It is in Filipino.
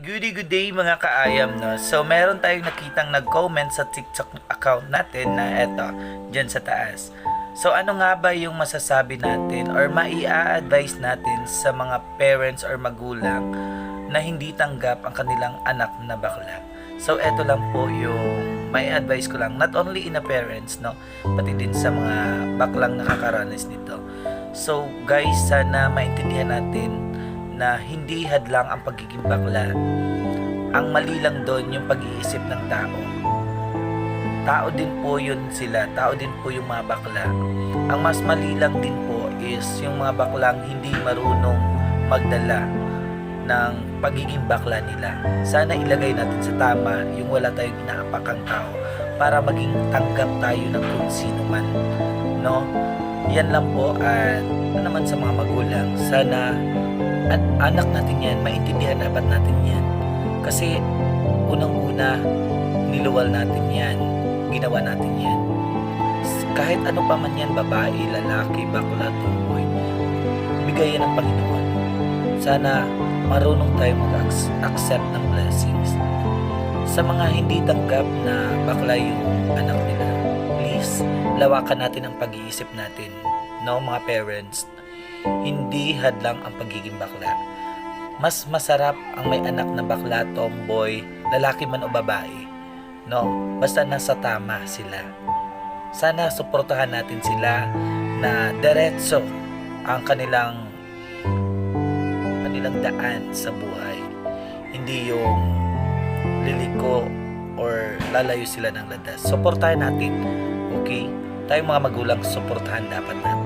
Goody good day mga kaayam no. So meron tayong nakitang nag-comment sa TikTok account natin na eto, dyan sa taas. So ano nga ba yung masasabi natin or maia-advise natin sa mga parents or magulang na hindi tanggap ang kanilang anak na bakla? So eto lang po yung may advice ko lang not only in a parents no, pati din sa mga baklang nakakaranas nito. So guys, sana maintindihan natin na hindi hadlang ang pagiging bakla. Ang mali lang doon yung pag-iisip ng tao. Tao din po yun sila, tao din po yung mga bakla. Ang mas mali lang din po is yung mga baklang hindi marunong magdala ng pagiging bakla nila. Sana ilagay natin sa tama yung wala tayong inaapakang tao para maging tanggap tayo ng kung sino man. No? Yan lang po at ano naman sa mga magulang, sana at anak natin yan, maintindihan dapat natin yan. Kasi unang-una, niluwal natin yan, ginawa natin yan. Kahit ano pa man yan, babae, lalaki, bakla, tumboy, bigay yan ng Panginoon. Sana marunong tayo mag-accept ng blessings. Sa mga hindi tanggap na bakla yung anak nila, please, lawakan natin ang pag-iisip natin. No, mga parents, hindi hadlang ang pagiging bakla. Mas masarap ang may anak na bakla, tomboy, lalaki man o babae. No, basta nasa tama sila. Sana suportahan natin sila na diretso ang kanilang kanilang daan sa buhay. Hindi yung liliko or lalayo sila ng landas. Suportahan natin. Okay? Tayong mga magulang, suportahan dapat natin.